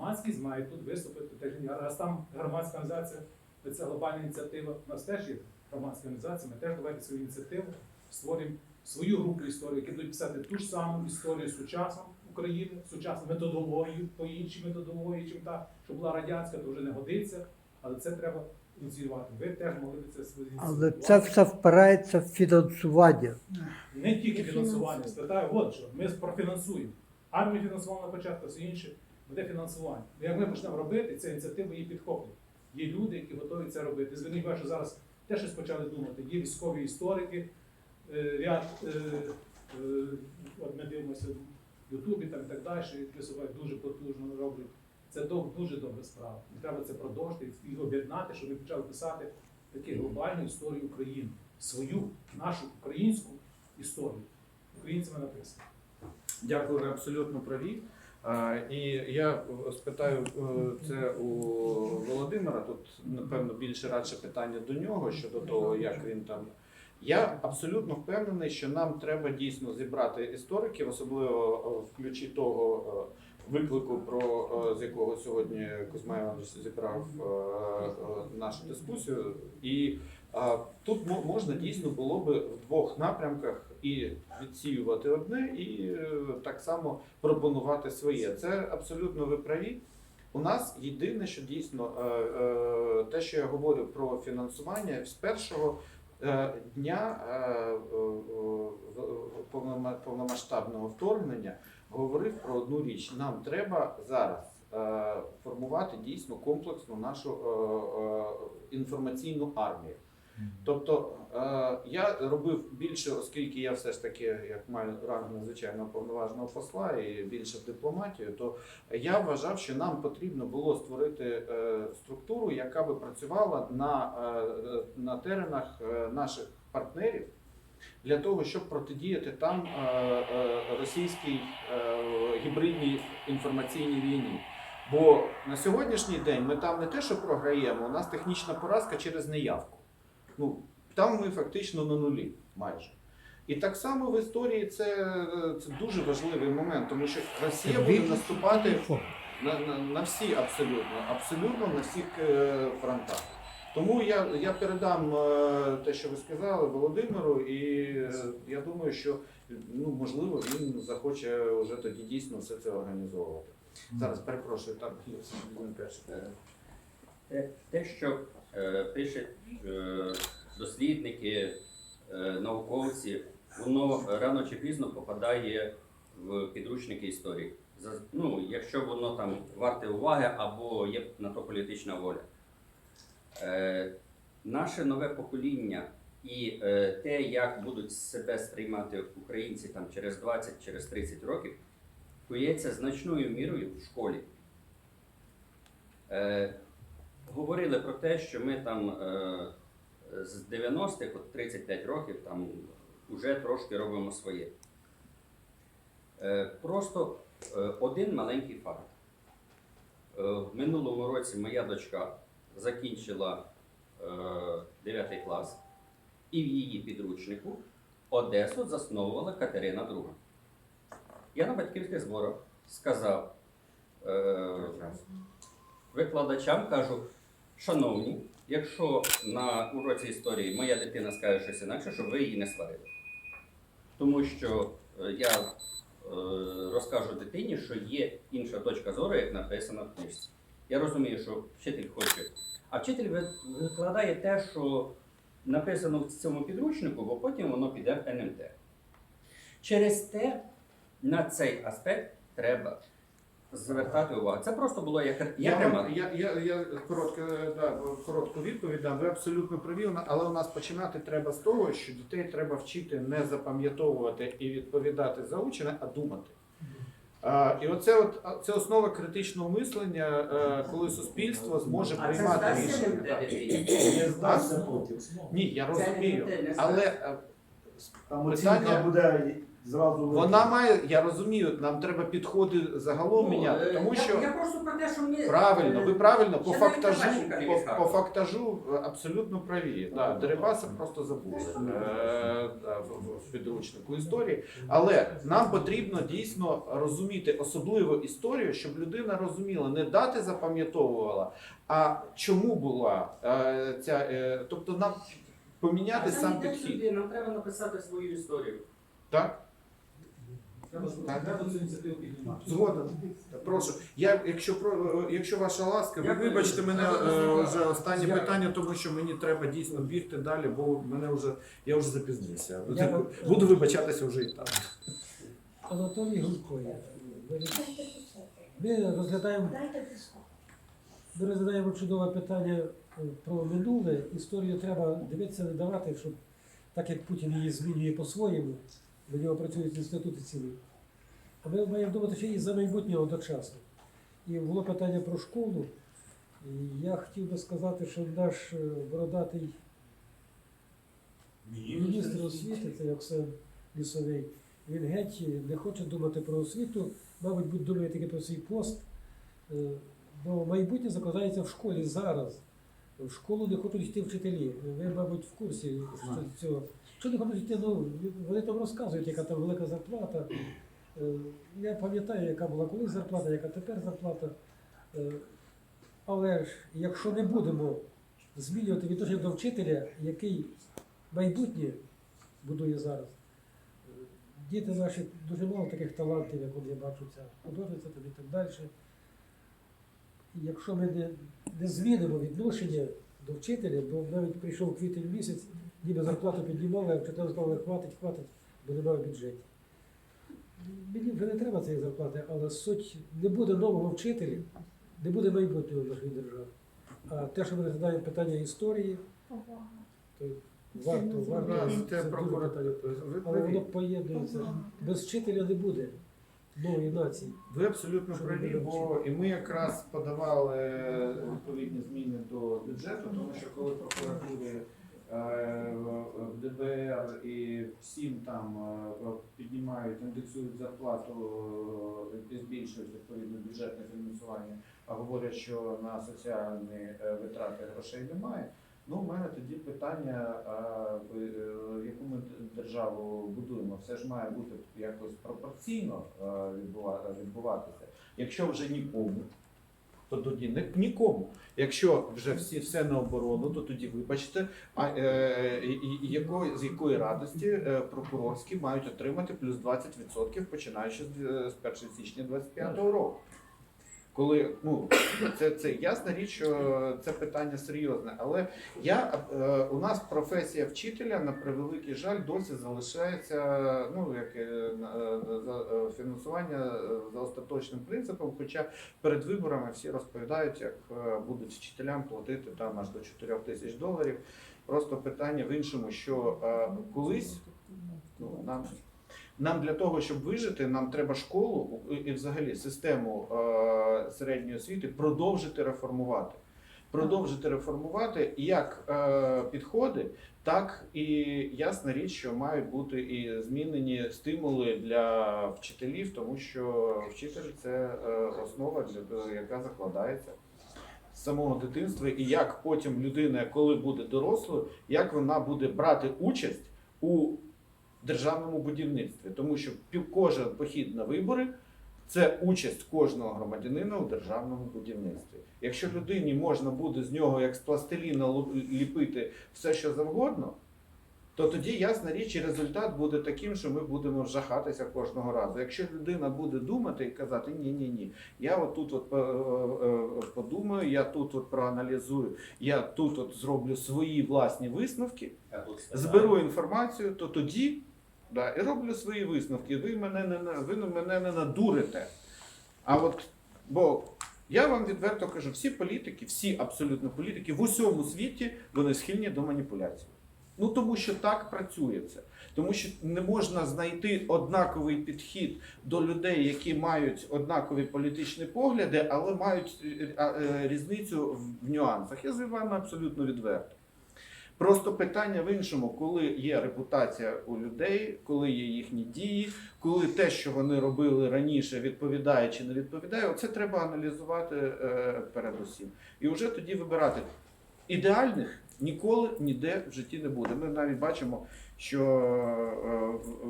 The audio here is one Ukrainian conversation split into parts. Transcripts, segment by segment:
громадськість має тут виступити. Теж раз там громадська організація, це глобальна ініціатива. У нас теж є громадська організація, ми теж давайте свою ініціативу, створюємо свою групу історії, які будуть писати ту ж саму історію сучасну України, сучасну методологію, по іншій методології, чим та, що була радянська, то вже не годиться, але це треба ініціювати. Ви теж могли б це свої Але це все впирається в фінансування. не тільки фінансування, спитаю, от що ми профінансуємо. Армію фінансували на початку, все інше буде фінансування. Ну, Як ми почнемо робити, ця ініціатива її підхоплює. Є люди, які готові це робити. Зверніть увагу, що зараз теж щось почали думати. Є військові історики, е, ряд, е, е, от ми дивимося в Ютубі там, і так далі, і висувають дуже потужно роблять. Це дуже добра справа. І треба це продовжити і об'єднати, щоб ми почали писати таку глобальну історію України, свою, нашу українську історію. Українцями написано. Дякую, ви абсолютно праві. І я спитаю е, це у Володимира. Тут напевно більше радше питання до нього щодо того, як він там. Я абсолютно впевнений, що нам треба дійсно зібрати істориків, особливо е, в ключі того е, виклику, про з якого сьогодні Кузьма Іванович зібрав нашу дискусію. І тут мо- можна дійсно було би в двох напрямках і відсіювати одне, і е, так само пропонувати своє. Це абсолютно ви праві. У нас єдине, що дійсно е, е, те, що я говорю про фінансування, з першого дня повномасштабного вторгнення говорив про одну річ: нам треба зараз формувати дійсно комплексну нашу інформаційну армію. Тобто е, я робив більше, оскільки я все ж таки як маю ранг надзвичайно повноваженого посла і більше в дипломатію, то я вважав, що нам потрібно було створити е, структуру, яка би працювала на, е, на теренах наших партнерів. Для того щоб протидіяти там російській гібридній інформаційній війні. Бо на сьогоднішній день ми там не те, що програємо, у нас технічна поразка через неявку. Ну, там ми фактично на нулі майже. І так само в історії це, це дуже важливий момент, тому що Росія буде наступати на, на, на всі абсолютно, абсолютно на всіх е, фронтах. Тому я, я передам е, те, що ви сказали Володимиру, і е, я думаю, що ну, можливо він захоче вже тоді дійсно все це організовувати. Зараз перепрошую, так, він перший. Те, що пишуть е, дослідники, е, науковці, воно рано чи пізно попадає в підручники історії. Ну, якщо воно там варте уваги або є на то політична воля. Е, наше нове покоління і е, те, як будуть себе сприймати українці там через 20, через 30 років, кується значною мірою в школі. Е, говорили про те, що ми там е, з 90-х, от 35 років, там вже трошки робимо своє. Е, просто е, один маленький факт. В минулому році моя дочка закінчила е, 9 клас, і в її підручнику Одесу засновувала Катерина II. Я на батьківських зборах сказав. Е, викладачам кажу, шановні, якщо на уроці історії моя дитина скаже щось інакше, щоб ви її не сварили. Тому що е, я е, розкажу дитині, що є інша точка зору, як написано в книжці. Я розумію, що вчитель хоче. А вчитель викладає те, що написано в цьому підручнику, бо потім воно піде в НМТ. Через те на цей аспект треба звертати увагу. Це просто було як, Я, ремарка. я, я, я коротко, да, коротку відповідь дам. Ви абсолютно праві, але у нас починати треба з того, що дітей треба вчити не запам'ятовувати і відповідати заучене, а думати. А, і оце от, а, це основа критичного мислення, е, коли суспільство зможе А це приймати здасться рішення. Да. дитині? Потім. Ні, я Це розумію. Не Але е, Там Питання- оцінка буде зразу Вона має, я розумію, нам треба підходи загалом Ну, міняти, е, тому я, що я просто про те, що ми правильно, ви правильно по Ще навіть фактажу, не по, по фактажу е, абсолютно праві. Да, Дерибаса просто забули е, да, в, в- в підручнику історії. Але нам потрібно дійсно розуміти особливо історію, щоб людина розуміла, не дати запам'ятовувала, а чому була е, ця, е, тобто нам поміняти А сам підхід. Нам треба написати свою історію. Так? Треба, треба цю ініціативу піднімати. Згоден. Прошу. Я, якщо про якщо ваша ласка, ви Я вибачте мене е, вже останнє Я- питання, тому що мені треба дійсно бігти далі, бо мене вже я вже запізнився. Я- Буду вибачатися вже і так. Анатолій Гулько. є. Ми розглядаємо, ми розглядаємо чудове питання е, про минуле. Історію треба дивитися, не давати, щоб так як Путін її змінює по-своєму, до нього працюють інститути цілі. А ми маємо думати ще і за майбутнє одночасно. І було питання про школу. І я хотів би сказати, що наш е, бородатий міністр освіти, це Оксан Лісовий, він геть не хоче думати про освіту, мабуть, думає тільки про свій пост. Е, Бо майбутнє закладається в школі зараз. В школу не хочуть йти вчителі. Ви, мабуть, в курсі що цього. Що не хочуть йти, ну, вони там розказують, яка там велика зарплата. Е, Я пам'ятаю, яка була колись зарплата, яка тепер зарплата. Е, Але ж якщо не будемо змінювати відношення до вчителя, який майбутнє будує зараз. Е, Діти наші дуже мало таких талантів, як от я бачу, ця художниця і так далі. Якщо ми не, не змінимо відношення до вчителя, бо навіть прийшов квітень місяць, ніби зарплату піднімали, а вчитель сказали, хватить, хватить, бо немає в бюджеті. Мені вже не треба цієї зарплати, але суть не буде нового вчителя, не буде майбутнього нашої держави. А те, що ми розглядаємо питання історії, то варто, варто. Це про дуже питання. Але воно поєднується. Без вчителя не буде нової нації. Ви абсолютно Що праві, бо і ми якраз подавали відповідні зміни до бюджету, тому що коли прокуратури е, в ДБР і всім там е, піднімають, індексують зарплату е, і збільшують відповідно бюджетне фінансування, а говорять, що на соціальні е, витрати грошей немає. Ну, у мене тоді питання, е, яку ми державу будуємо, все ж має бути якось пропорційно відбуватися. Якщо вже нікому, то тоді не нікому. Якщо вже всі все на оборону, то тоді вибачте, а е, з якої радості е, прокурорські мають отримати плюс 20% починаючи з 1 січня 2025 року. Коли ну це, це ясна річ, що це питання серйозне, але я е, у нас професія вчителя на превеликий жаль досі залишається ну як е, е, е, фінансування е, за остаточним принципом. Хоча перед виборами всі розповідають, як е, будуть вчителям платити там аж до 4 тисяч доларів. Просто питання в іншому, що е, колись ну, нам. Нам для того, щоб вижити, нам треба школу і- взагалі систему е, середньої освіти продовжити реформувати. Продовжити реформувати як е, підходи, так і ясна річ, що мають бути і змінені стимули для вчителів, тому що вчитель це е, основа, для яка закладається з самого дитинства, і як потім людина, коли буде дорослою, як вона буде брати участь у державному будівництві, тому що кожен похід на вибори це участь кожного громадянина у державному будівництві. Якщо людині можна буде з нього як з пластиліна ліпити все, що завгодно, то тоді ясна річ, і результат буде таким, що ми будемо жахатися кожного разу. Якщо людина буде думати і казати ні, ні, ні, я отут от е, е, подумаю, я тут от проаналізую, я тут от зроблю свої власні висновки, зберу інформацію, то тоді да, і роблю свої висновки. Ви мене не ви мене не надурите. А от бо я вам відверто кажу, всі політики, всі абсолютно політики в усьому світі вони схильні до маніпуляцій. Ну тому що так працює це. Тому що не можна знайти однаковий підхід до людей, які мають однакові політичні погляди, але мають е, е, різницю в- в нюансах. Я з вами абсолютно відверто. Просто питання в іншому, коли є репутація у людей, коли є їхні дії, коли те, що вони робили раніше, відповідає чи не відповідає, оце треба аналізувати е, передусім. І вже тоді вибирати. Ідеальних ніколи ніде в житті не буде. Ми навіть бачимо, що, е,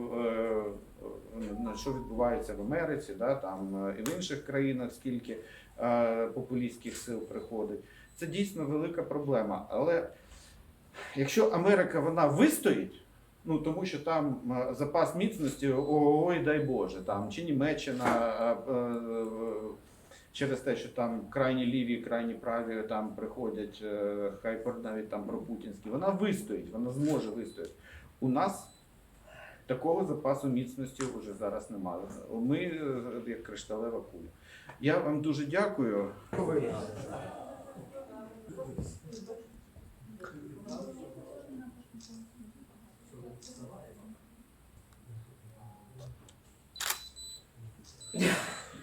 е, що відбувається в Америці, да, там, і в інших країнах, скільки популістських сил приходить. Це дійсно велика проблема. Але якщо Америка вона вистоїть, ну тому що там е, запас міцності, ой, дай Боже, там чи Німеччина е, е, через те, що там крайні ліві, крайні праві там приходять, хай навіть там пропутінські, вона вистоїть, вона зможе вистояти. У нас такого запасу міцності вже зараз немає. Ми як кришталева куля. Я вам дуже дякую.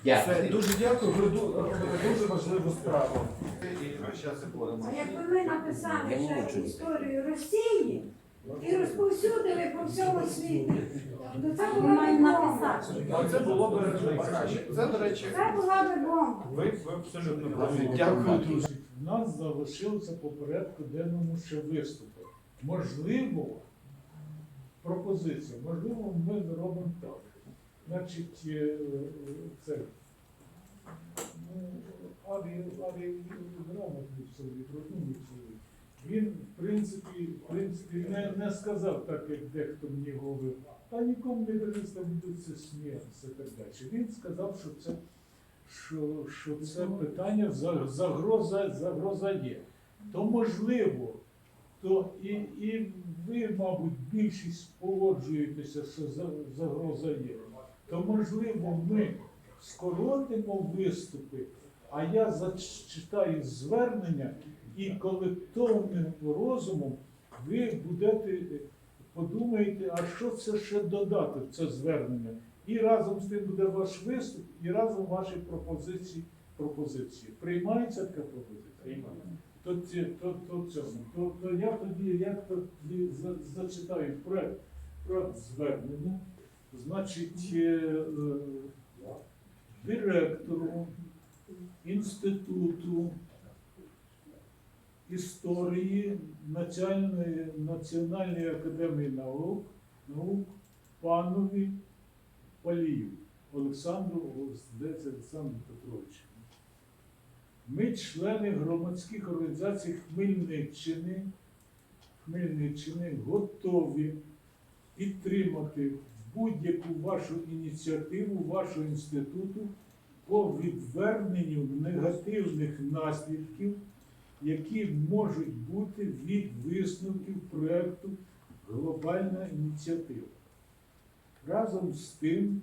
Все, дуже дякую. Ви ду- робите дуже важливу справу. А якби ми написали ще історію Росії і розповсюдили по всьому світу, то це була б бомба. Це було б краще. Це, до речі, Це була б бомба. ви, ви абсолютно праві. Дякую, Дякую. Нас залишилося по порядку денному ще виступи. Можливо, пропозиція, можливо, ми зробимо так. Значить, е, це. Ну, розумний. Він, в принципі, в принципі не, не сказав так, як дехто мені говорив, та нікому не дивиться, будуться сміятися і так далі. Він сказав, що це що, що це питання загроза, загроза є. То можливо, то і, і ви, мабуть, більшість погоджуєтеся, що загроза є. То можливо, ми скоротимо виступи, а я зачитаю звернення і колективним розумом ви будете подумаєте, а що це ще додати в це звернення? І разом з тим буде ваш виступ, і разом ваші пропозиції. пропозиції. Приймається така пропозиція? Приймається. То, то, то, то, то я тоді я тоді за- зачитаю проект, проект звернення. Значить, е, е, директору інституту історії Національної, Національної академії наук, наук панові Палію Олександру здається, Олександру Петровичу. Ми, члени громадських організацій Хмельниччини, Хмельниччини, готові підтримати будь-яку вашу ініціативу, вашого інституту по відверненню негативних наслідків, які можуть бути від висновків проекту Глобальна ініціатива. Разом з тим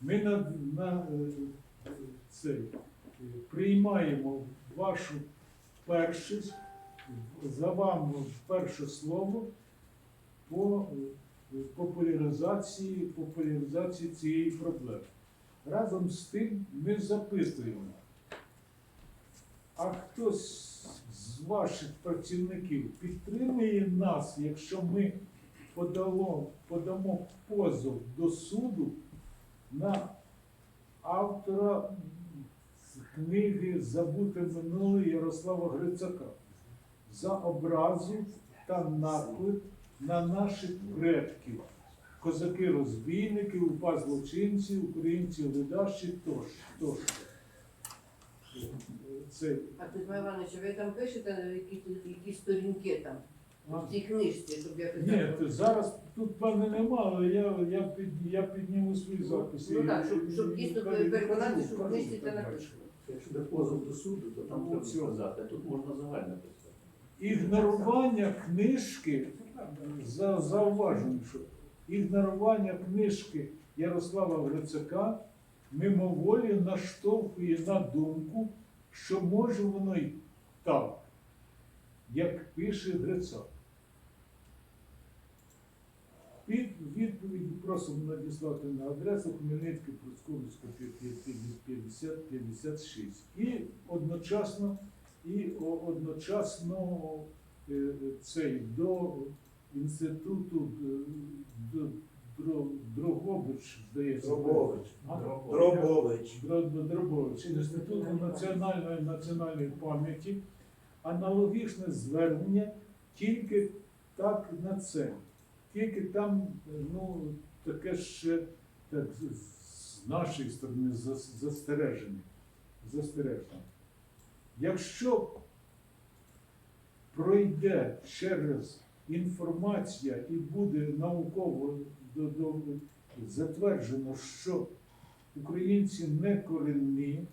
ми на, на е, цей, е, приймаємо вашу першість, за вами перше слово по е, популяризації, популяризації цієї проблеми. Разом з тим ми запитуємо, а хтось з ваших працівників підтримує нас, якщо ми подало, подамо позов до суду на автора з книги Забуте минуле Ярослава Грицака за образу та наклик на наших предків, козаки-розбійники, упа злочинці, українці ледащі тощо. тощо. Це А Петро Іванович, ви там пишете на які, які сторінки там а, в цій книжці, щоб я Ні, то зараз тут певне нема, але я, я, під, я підніму свої записи. Ну так, щоб, щоб дійсно переконати, що в книжці це написано. Якщо буде позов до суду, то там Ну, треба сказати, а тут можна загально писати. Ігнорування книжки, за, зауважую, що ігнорування книжки Ярослава Грицака мимоволі наштовхує на думку, що може воно й так, як пише Грицак. Під відповіді просимо надіслати на адресу Хмельницька Процьковська 50 56. І одночасно, і одночасно е, цей до інституту е, до, Дрогобич, здається. Дробович. Дробович. Дро- Дробович, Інституту національної національної пам'яті, аналогічне звернення тільки так на це. Тільки там, ну, таке ще так, з- нашої сторони зас- застереження. Якщо пройде через інформація і буде науково затверджено, що українці не корінні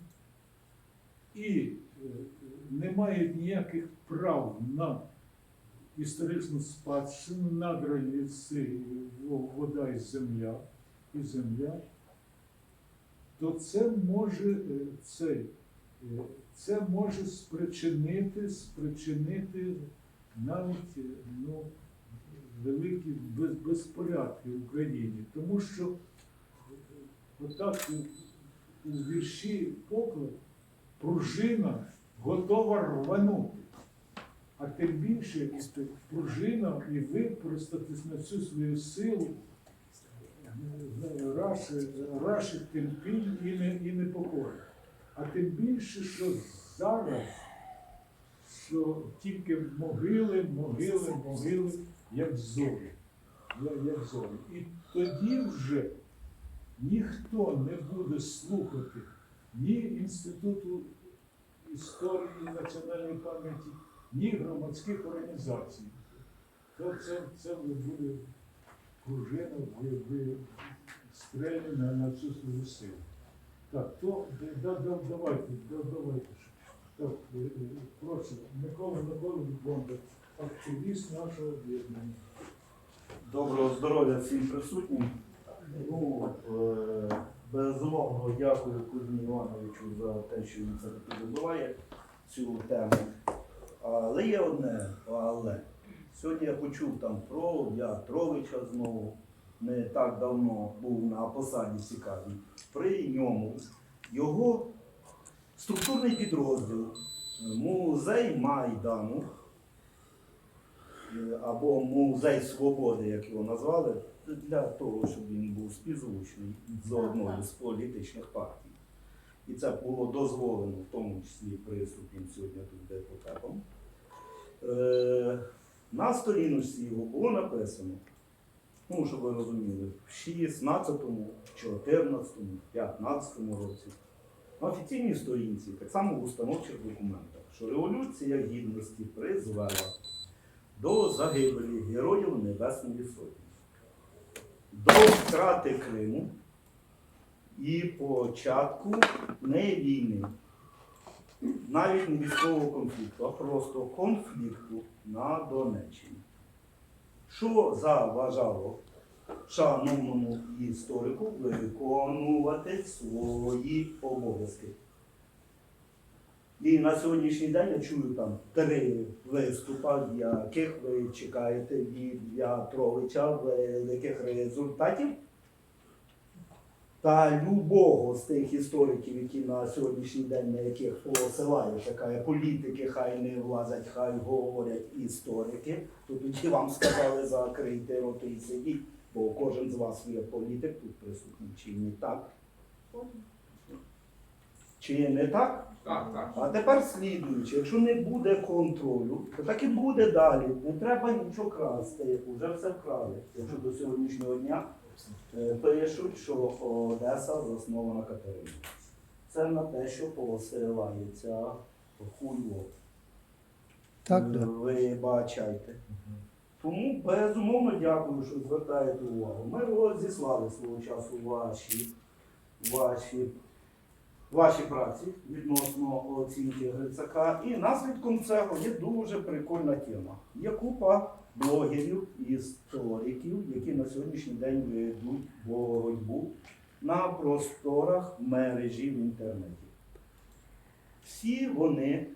і е, не мають ніяких прав на історичну спадщину, ліси, во- вода і земля, і земля, то це може е, цей, е, це може спричинити, спричинити навіть е, ну, великі безпорядки в Україні. Тому що отак у вірші поклад пружина готова рванути. А тим більше пружина і використати на цю свою силу раші темпіль і не, і непокори. А тим більше, що зараз, що тільки могили, могили, могили, як зорі. Як зорі. І тоді вже ніхто не буде слухати ні Інституту історії національної пам'яті, ні громадських організацій. То це, це пружина, ви, ви стрельні на, на цю свою силу. Так, то да, да, давайте, да, давайте. Так, е, е, прошу, Микола Миколаївич Бондар, активіст нашого об'єднання. Доброго здоров'я всім присутнім. Ну, е, безумовно, дякую Кузьмі Івановичу за те, що він це вибиває цю тему. Але є одне, але. Сьогодні я почув там про В'ятровича знову, не так давно був на посаді цікавій. При ньому його структурний підрозділ, музей Майдану, або музей свободи, як його назвали, для того, щоб він був співзвучний з одною з політичних партій. І це було дозволено, в тому числі приступом сьогодні тут депутатом. Е, на сторіночці його було написано, ну, щоб ви розуміли, в 16-му, 14-му, 15-му році. На офіційній сторінці, так само в установчих документах, що Революція Гідності призвела до загибелі Героїв Небесної Сотні, до втрати Криму і початку не війни, навіть не військового конфлікту, а просто конфлікту на Донеччині. Що заважало шановному історику виконувати свої обов'язки? І на сьогоднішній день я чую там три виступи, в яких ви чекаєте від В'ятровича великих результатів. Та любого з тих істориків, які на сьогоднішній день, на яких посилає така політики, хай не влазять, хай говорять історики, то тоді вам сказали закрийте роти і сидіть, бо кожен з вас є політик тут присутній, чи не так? Чи не так? Так, так. А тепер слідуючи, якщо не буде контролю, то так і буде далі. Не треба нічого красти, вже все вкрали. Якщо до сьогоднішнього дня е, пишуть, що Одеса заснована Катериною. Це на те, що посилається хуйло. Так, Е, Ви бачайте. Тому безумовно дякую, що звертаєте увагу. Ми розіслали свого часу ваші, ваші ваші праці відносно оцінки Грицака. І наслідком цього є дуже прикольна тема. Є купа блогерів, істориків, які на сьогоднішній день ведуть боротьбу на просторах мережі в інтернеті. Всі вони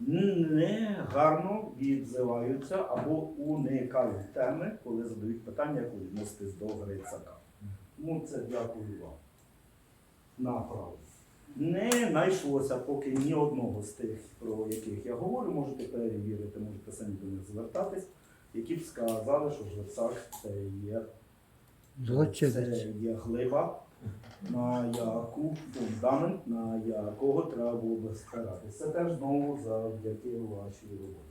не гарно відзиваються або уникають теми, коли задають питання, як відноситись до Грицака. Тому це дякую вам направо. Не знайшлося поки ні одного з тих, про яких я говорю, можете перевірити, можете самі до них звертатись, які б сказали, що Жерсак це є, це є глиба, на яку фундамент, на якого треба було би спиратися. Це теж знову завдяки вашій роботі.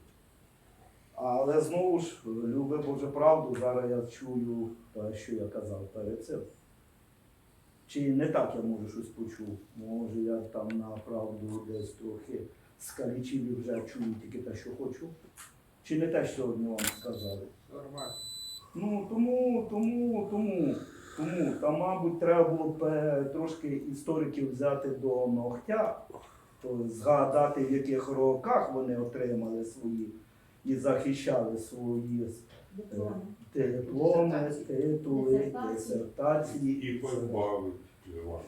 Але знову ж, люби Боже правду, зараз я чую те, що я казав перед цим. Чи не так я може щось почув? Може я там на правду десь трохи скалічив і вже чую тільки те, що хочу? Чи не те, що сьогодні вам сказали? Нормально. Ну тому, тому, тому, тому, там, мабуть, треба було б е, трошки істориків взяти до ногтя, то згадати, в яких роках вони отримали свої і захищали свої Дипломи. Дипломи, титули, Дисертації. І позбавить Івана.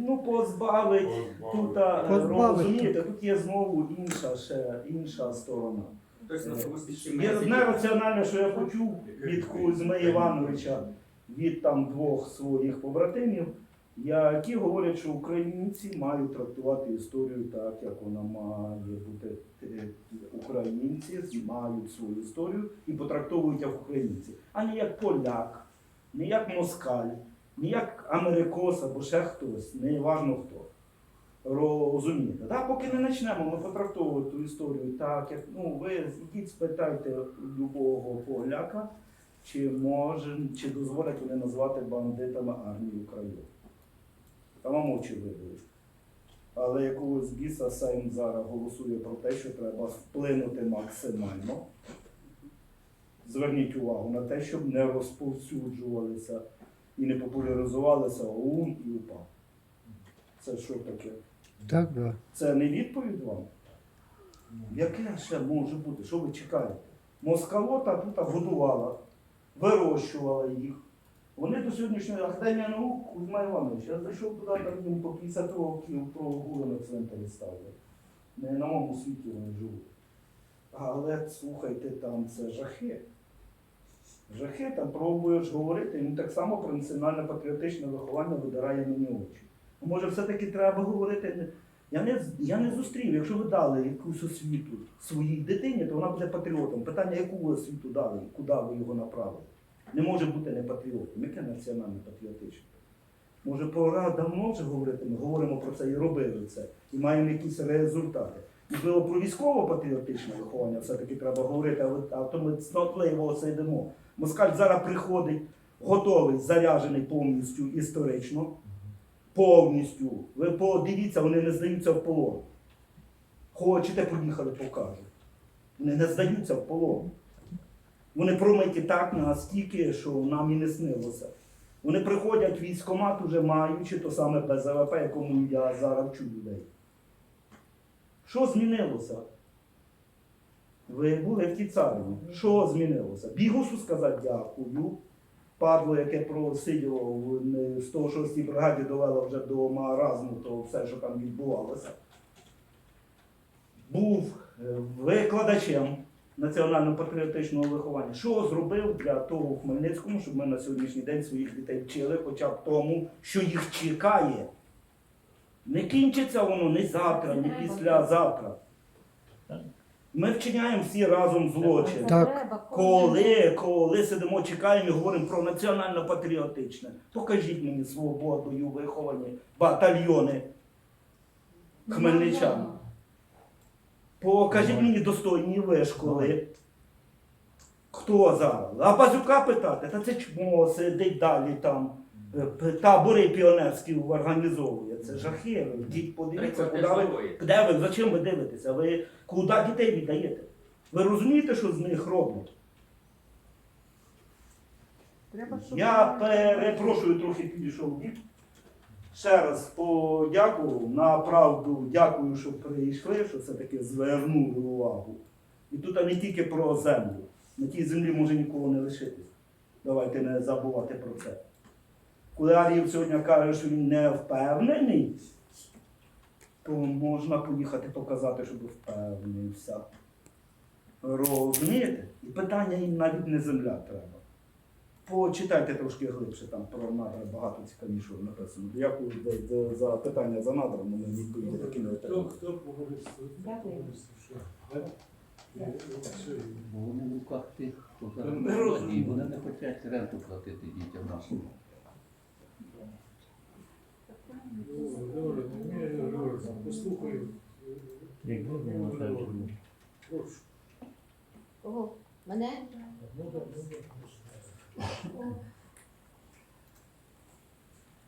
Ну, позбавить тут, а, Позбавить. розумієте, тут є знову інша, ще інша сторона. На тому Є одне раціональне, що я почув від Кузьми Івановича, від там двох своїх побратимів, які говорять, що українці мають трактувати історію так, як вона має бути. Е, Українці мають свою історію і потрактовують як українці, а не як поляк, не як москаль, не як америкос або ще хтось, не важно хто. Розумієте, да? поки не почнемо ми потрактовувати ту історію так, як ну, ви ідіть спитайте любого поляка, чи може, чи дозволять вони назвати бандитами армії України. Та вам очі видали. Але якогось біса Сейм зараз голосує про те, що треба вплинути максимально. Зверніть увагу на те, щоб не розповсюджувалися і не популяризувалися ОУН і УПА. Це що таке? Так, да. Це не відповідь вам? Яке ще може бути? Що ви чекаєте? Москалота тут годувала, вирощувала їх. Вони до сьогоднішньої академії наук Кузьма Іванович, я зайшов туди там по 50 років про на цвинтарі ставили. Не на моєму світі вони живуть. Але слухайте, там це жахи. Жахи там пробуєш говорити, він так само про національне патріотичне виховання видирає мені очі. Може, все-таки треба говорити. Я не, я не зустрів, якщо ви дали якусь освіту своїй дитині, то вона буде патріотом. Питання, яку ви освіту дали, куди ви його направили? Не може бути не патріотом. Яке національне патріотичне? Може, пора давно вже говорити, ми говоримо про це і робили це, і маємо якісь результати. Можливо, про військово-патріотичне виховання все-таки треба говорити, а, то ми цнотливо сидимо. Москаль зараз приходить, готовий, заряджений повністю історично. Повністю. Ви подивіться, вони не здаються в полон. Хочете, поїхали, покажу. Вони не здаються в полон. Вони промиті так настільки, що нам і не снилося. Вони приходять в військкомат, уже маючи то саме БЗВП, якому я зараз вчу людей. Що змінилося? Ви були в тій царині. Що змінилося? Бігусу сказати дякую. Падло, яке просиділо в 106-й бригаді довело вже до маразму, то все, що там відбувалося. Був е, викладачем національно-патріотичного виховання. Що зробив для того в Хмельницькому, щоб ми на сьогоднішній день своїх дітей вчили, хоча б тому, що їх чекає. Не кінчиться воно не завтра, не післязавтра. Ми вчиняємо всі разом злочин. Так. Коли, коли сидимо, чекаємо і говоримо про національно-патріотичне, покажіть мені свободою виховані батальйони хмельничан. Покажіть мені достойні вишколи. Хто зараз? А Базюка питати, та це чмо сидить далі там. Е, Табори піонерські організовує. Це жахи. Ви Йдіть подивіться, куди ви, де ви, за чим ви дивитеся? Ви куди дітей віддаєте? Ви розумієте, що з них роблять? Я перепрошую, трохи підійшов бік. Ще раз подякував. На правду дякую, що прийшли, що все-таки звернули увагу. І тут не тільки про землю. На тій землі може нікого не лишитись. Давайте не забувати про це. Коли Аріїв сьогодні каже, що він не впевнений, то можна поїхати показати, щоб впевнився. Розумієте? І питання їм навіть не земля треба. почитайте трошки глибше, там про надра багато цікавішого написано. Дякую за, за, за питання за надрами, ми відповіді такі не Хто, хто погодиться? Дякую. Що? Так? І, і все, і- Бо вони в руках тих, хто зараз на владі, і вони не хочуть ренту платити дітям нашим. Послухаємо. Як? Прошу. Кого? Мене?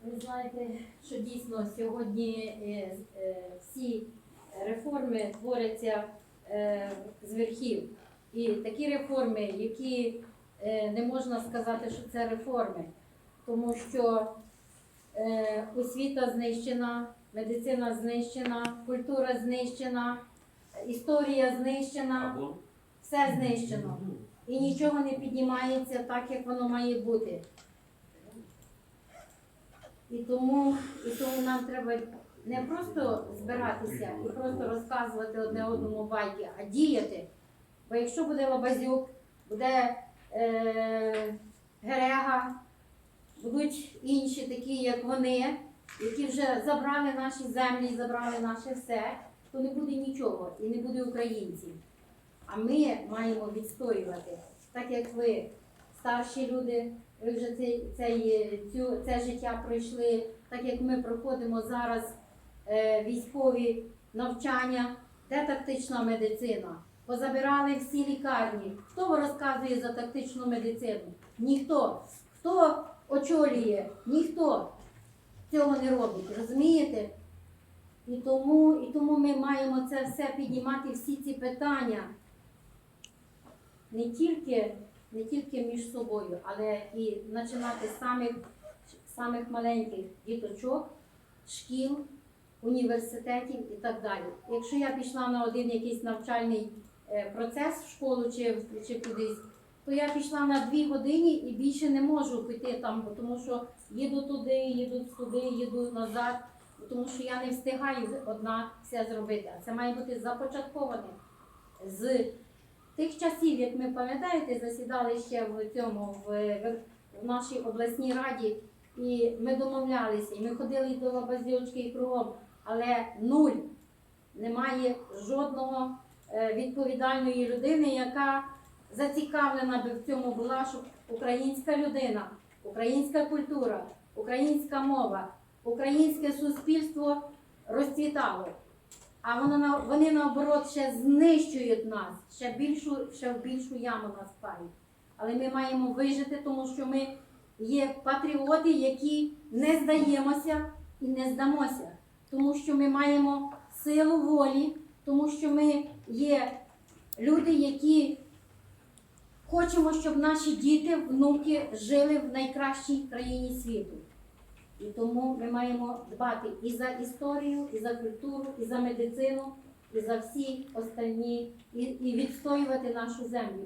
Ви знаєте, що дійсно сьогодні е, е, всі реформи творяться е, з верхів. І такі реформи, які не можна сказати, що це реформи, тому що освіта знищена, медицина знищена, культура знищена, історія знищена все знищено. І нічого не піднімається так, як воно має бути. І тому, і тому нам треба не просто збиратися і просто розказувати одне одному байки, а діяти. Бо якщо буде Лабазюк, буде е, Герега, будуть інші такі, як вони, які вже забрали наші землі, забрали наше все, то не буде нічого і не буде українців. А ми маємо відстоювати, так як ви, старші люди, ви вже цей, цей, цю, це життя пройшли, так як ми проходимо зараз е, військові навчання, де тактична медицина. Позабирали всі лікарні. Хто розказує за тактичну медицину? Ніхто. Хто очолює? Ніхто цього не робить. Розумієте? І тому, і тому ми маємо це все піднімати, всі ці питання не тільки, не тільки між собою, але і починати з самих, самих маленьких діточок, шкіл, університетів і так далі. Якщо я пішла на один якийсь навчальний е, процес в школу чи, чи кудись, то я пішла на дві години і більше не можу піти там, тому що їду туди, їду сюди, їду назад, тому що я не встигаю одна все зробити. Це має бути започатковане з тих часів, як ми пам'ятаєте, засідали ще в цьому в, в нашій обласній раді, і ми домовлялися, і ми ходили до Лабазівочки і кругом, але нуль немає жодного е, відповідальної людини, яка зацікавлена би в цьому була, щоб українська людина, українська культура, українська мова, українське суспільство розцвітало. А воно вони наоборот ще знищують нас, ще більшу, ще в більшу яму нас пають. Але ми маємо вижити, тому що ми є патріоти, які не здаємося і не здамося, тому що ми маємо силу волі, тому що ми є люди, які хочемо, щоб наші діти, внуки жили в найкращій країні світу. І тому ми маємо дбати і за історію, і за культуру, і за медицину, і за всі останні, і, і відстоювати нашу землю.